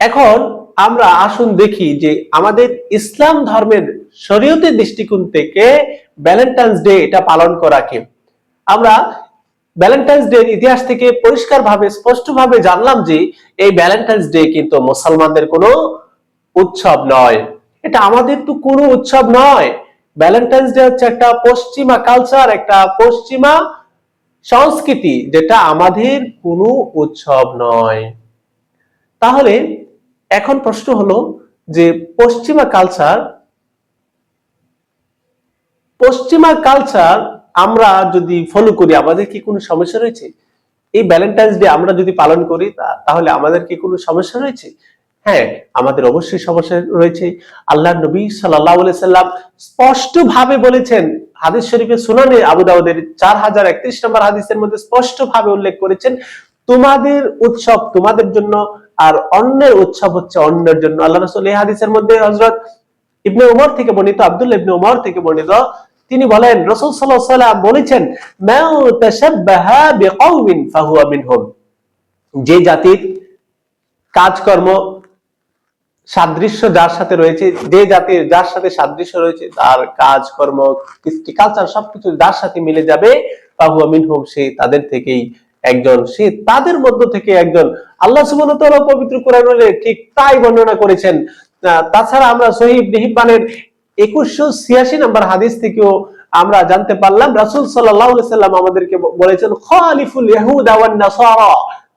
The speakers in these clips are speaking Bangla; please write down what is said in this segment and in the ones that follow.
এখন আমরা আসুন দেখি যে আমাদের ইসলাম ধর্মের শরীয়তের দৃষ্টিকোণ থেকে ভ্যালেন্টাইন্স ডে এটা পালন করা কি? আমরা ভ্যালেন্টাইন্স ডে ইতিহাস থেকে পরিষ্কার ভাবে স্পষ্ট ভাবে জানলাম যে এই ভ্যালেন্টাইন্স ডে কিন্তু মুসলমানদের কোনো উৎসব নয়। এটা আমাদের তো কোনো উৎসব নয়। ভ্যালেন্টাইন্স ডে হচ্ছে একটা পশ্চিমা কালচার একটা পশ্চিমা সংস্কৃতি, যেটা আমাদের কোনো উৎসব নয়। তাহলে এখন প্রশ্ন হলো যে পশ্চিমা কালচার পশ্চিমা কালচার আমরা যদি ফলো করি, আমাদের কি কোনো সমস্যা রয়েছে? এই ভ্যালেন্টাইন্স ডে আমরা যদি পালন করি তাহলে আমাদের কি কোনো সমস্যা রয়েছে? হ্যাঁ আমাদের অবশ্যই সমস্যা রয়েছে। আল্লাহ নবী সাল্লাম স্পষ্ট ভাবে বলেছেন, হাদিস শরীফে সুনানে আবু দাউদের চার হাজার একত্রিশ নম্বর হাদিসের মধ্যে স্পষ্ট ভাবে উল্লেখ করেছেন, তোমাদের উৎসব তোমাদের জন্য আর অন্যের উৎসব হচ্ছে অন্যের জন্য। আল্লাহ রসুল এই হাদিসের মধ্যে হজরত ইবনে উমর থেকে বর্ণিত, আব্দুল্লাহ ইবনে উমর থেকে বর্ণিত, তিনি বলেন, রসুল আলাইহি বলেছেন যে জাতির কাজকর্ম সাদৃশ্য যার সাথে রয়েছে, যে জাতির যার সাথে সাদৃশ্য রয়েছে, তার কাজকর্ম, কৃষ্টি কালচার সবকিছু যার সাথে মিলে যাবে, ফাহুয়া মিনহুম, সে তাদের থেকেই একজন, সে তাদের মধ্য থেকে একজন। আল্লাহ সুবহানাহু তাআলা পবিত্র কোরআনে ঠিক তাই বর্ণনা করেছেন। তাছাড়া আমরা শহীদ নিহিবানের একুশশো ছিয়াশি নাম্বার হাদিস থেকেও আমরা জানতে পারলাম, রাসুল সাল্লাম আমাদেরকে বলেছেন, খালিফুল ইহুদ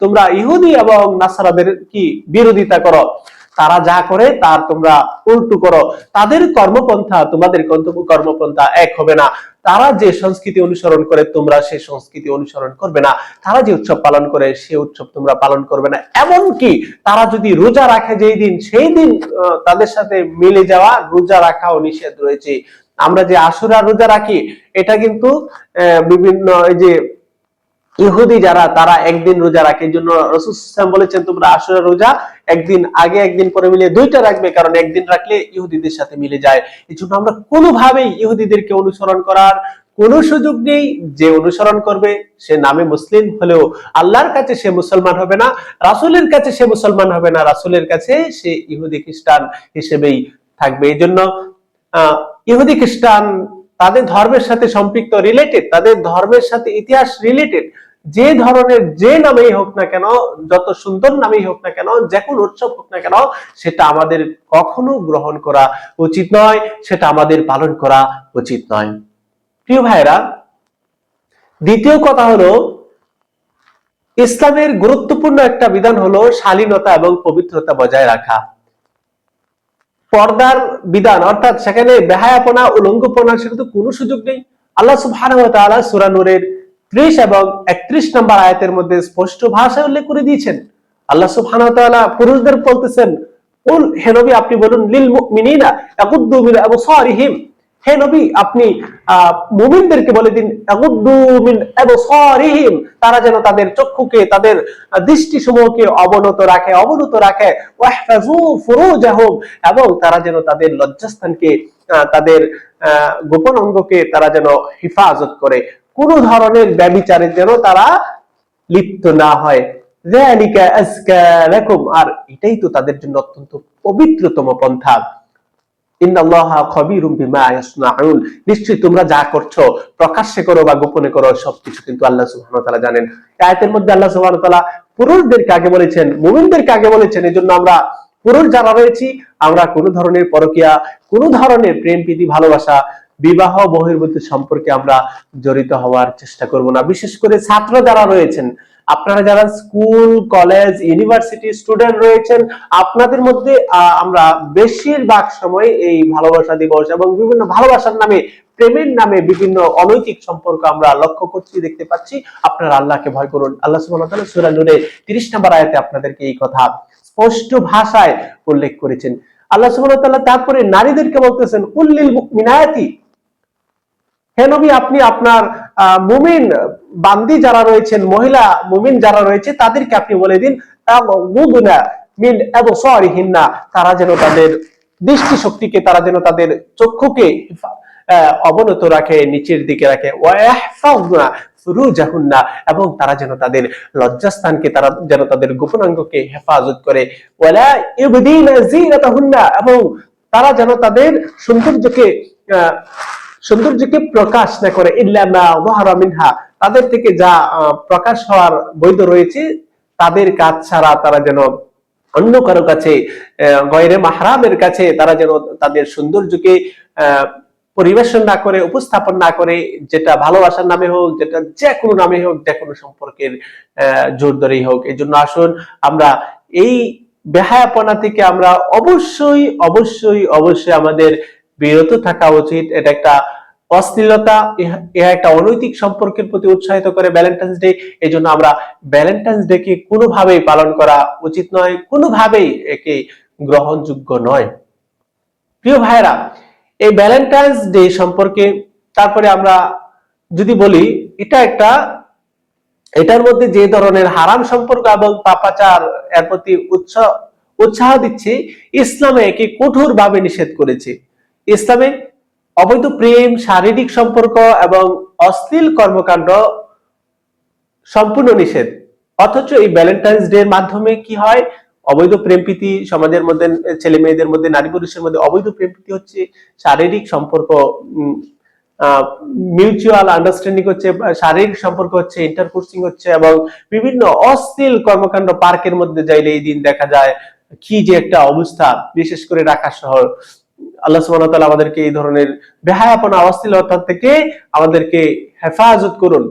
তোমরা ইহুদি এবং নাসারাদের কি বিরোধিতা করো। তারা যা করে তার তোমরা উল্টো করো। তাদের কর্মপন্থা, তোমাদের কর্মপন্থা এক হবে না। তারা যে সংস্কৃতি অনুসরণ করে, তোমরা সেই সংস্কৃতি অনুসরণ করবে না। তারা যে উৎসব পালন করে সেই উৎসব তোমরা পালন করবে না। এমনকি তারা যদি রোজা রাখে যেই দিন, সেই দিন তাদের সাথে মিলে যাওয়া, রোজা রাখাও নিষেধ রয়েছে। আমরা যে আশুরা রোজা রাখি, এটা কিন্তু বিভিন্ন এই যে ইহুদি যারা, তারা একদিন রোজা রাখে। জন্য রসুল ইসলাম বলেছেন, তোমরা আসলে রোজা একদিন আগে, একদিন পরে মিলিয়ে দুইটা রাখবে, কারণ একদিন রাখলে ইহুদিদের সাথে মিলে যায়। এই জন্য আমরা কোনোভাবেই ইহুদিদেরকে অনুসরণ করার কোনো সুযোগ নেই। যে অনুসরণ করবে, সে নামে মুসলিম হলেও আল্লাহর কাছে সে মুসলমান হবে না, রাসুলের কাছে সে মুসলমান হবে না, রাসূলের কাছে সে ইহুদি খ্রিস্টান হিসেবেই থাকবে। এই জন্য ইহুদি খ্রিস্টান তাদের ধর্মের সাথে সম্পৃক্ত রিলেটেড তাদের ধর্মের সাথে ইতিহাস রিলেটেড যে ধরনের যে নামেই হোক না কেন, যত সুন্দর নামেই হোক না কেন, যে কোনো উৎসব হোক না কেন, সেটা আমাদের কখনো গ্রহণ করা উচিত নয়, সেটা আমাদের পালন করা উচিত নয়। প্রিয় ভাইরা দ্বিতীয় কথা হলো, ইসলামের গুরুত্বপূর্ণ একটা বিধান হলো শালীনতা এবং পবিত্রতা বজায় রাখা। পর্দার বিধান, অর্থাৎ সেখানে বেহায়াপনা, উলঙ্গপনা, সেটা তো কোনো সুযোগ নেই। আল্লাহ সুবহানাহু সুরানুরের 30 এবং 31 নম্বর আয়াতের মধ্যে স্পষ্ট ভাষায় উল্লেখ করে দিয়েছেন। আল্লাহ সুবহান পুরুষদের বলতেছেন আপনি বলুন, লিল মুমিনিনা ইয়াকুদ্দু মিন আবসারিহিম। হে নবী, আপনি আহ মুমিনদেরকে বলে দিন মিন তারা যেন তাদের চক্ষুকে, তাদের দৃষ্টি সমূহকে অবনত রাখে অবনত রাখে এবং তারা যেন তাদের লজ্জাস্থানকে তাদের গোপন অঙ্গকে তারা যেন হেফাজত করে। কোন ধরনের ব্যবিচারে যেন তারা লিপ্ত না হয়। আর এটাই তো তাদের জন্য অত্যন্ত পবিত্রতম পন্থা। নিশ্চয়ই তোমরা যা করছ, প্রকাশ্যে করো বা গোপনে করো, সবকিছু কিন্তু আল্লাহ সুহান তালা জানেন। আয়তের মধ্যে আল্লাহ সুহান তালা পুরুষদেরকে আগে বলেছেন, মুমিনদেরকে আগে বলেছেন এই জন্য আমরা পুরুষ যারা রয়েছি, আমরা কোনো ধরনের পরকিয়া, কোনো ধরনের প্রেম প্রীতি ভালোবাসা বিবাহ বহির্ভূত সম্পর্কে আমরা জড়িত হওয়ার চেষ্টা করব না। বিশেষ করে ছাত্র যারা রয়েছেন, আপনারা যারা স্কুল, কলেজ, ইউনিভার্সিটি স্টুডেন্ট রয়েছেন, আপনাদের মধ্যে আমরা বেশিরভাগ সময় এই ভালোবাসা দিবস এবং বিভিন্ন ভালোবাসার নামে, প্রেমের নামে বিভিন্ন অনৈতিক সম্পর্ক আমরা লক্ষ্য করছি, দেখতে পাচ্ছি। আপনারা আল্লাহকে ভয় করুন। আল্লাহ সুবহানাহু ওয়া তাআলা সূরা নূরে 30 নম্বর আয়াতে আপনাদেরকে এই কথা স্পষ্ট ভাষায় উল্লেখ করেছেন। আল্লাহ সুবহানাহু তারপরে নারীদেরকে বলতেছেন, কুল্লিল মুমিনাতি হে নবী, আপনি আপনার মুমিন বান্দি যারা রয়েছেন, মহিলা মুমিন যারা রয়েছে, তাদেরকে আপনি বলে দিন মিন আবসারিহিন্না, তারা যেন তাদের দৃষ্টি শক্তিকে তারা যেন তাদের চক্ষুকে অবনত রাখে, নিচের দিকে রাখে। ফুরুজাহুন্না, এবং তারা যেন তাদের লজ্জাস্থানকে, তারা যেন তাদের গোপনাঙ্গকে হেফাজত করে। এবং তারা যেন তাদের সৌন্দর্যকে সৌন্দর্যকে প্রকাশ না করে ইল্লা তাদের থেকে যা প্রকাশ হওয়ার বৈধ রয়েছে, তাদের কাজ ছাড়া তারা যেন অন্য কারও কাছে গয়রে মাহরামের কাছে তারা যেন তাদের সৌন্দর্যকে পরিবেশন না করে, উপস্থাপন না করে, যেটা ভালোবাসার নামে হোক, যেটা যে কোনো নামে হোক, যে কোনো সম্পর্কের জোর ধরেই হোক। এই জন্য আসুন আমরা এই বেহায়াপনা থেকে আমরা অবশ্যই অবশ্যই অবশ্যই আমাদের বিরত থাকা উচিত। এটা একটা অশ্লীলতা, ইহা একটা অনৈতিক সম্পর্কের প্রতি উৎসাহিত করে ভ্যালেন্টাইন্স ডে এই জন্য আমরা ভ্যালেন্টাইন্স ডে কে কোনোভাবেই পালন করা উচিত নয়, কোনোভাবেই একে গ্রহণযোগ্য নয়। প্রিয় ভাইরা এই ভ্যালেন্টাইন্স ডে সম্পর্কে তারপরে আমরা যদি বলি, এটা একটা, এটার মধ্যে যে ধরনের হারাম সম্পর্ক এবং পাপাচার এর প্রতি উৎসাহ উৎসাহ দিচ্ছে, ইসলামে একে কঠোর ভাবে নিষেধ করেছে। ইসলামে অবৈধ প্রেম, শারীরিক সম্পর্ক এবং অশ্লীল কর্মকাণ্ড সম্পূর্ণ নিষেধ। অথচ এই ভ্যালেন্টাইন্স ডে এর মাধ্যমে কি হয়? অবৈধ প্রেম প্রীতি সমাজের মধ্যে, ছেলে মেয়েদের মধ্যে, নারী পুরুষের মধ্যে অবৈধ প্রেম প্রীতি হচ্ছে, শারীরিক সম্পর্ক মিউচুয়াল আন্ডারস্ট্যান্ডিং হচ্ছে, শারীরিক সম্পর্ক হচ্ছে ইন্টারকোর্সিং হচ্ছে এবং বিভিন্ন অশ্লীল কর্মকাণ্ড পার্কের মধ্যে যাইলে এই দিন দেখা যায়, কি যে একটা অবস্থা, বিশেষ করে ঢাকা শহর। আল্লাহ সুবহানাহু ওয়া তাআলা আমাদেরকে এই ধরনের বেহায়াপনা অশ্লীলতা থেকে আমাদেরকে হেফাজত করুন।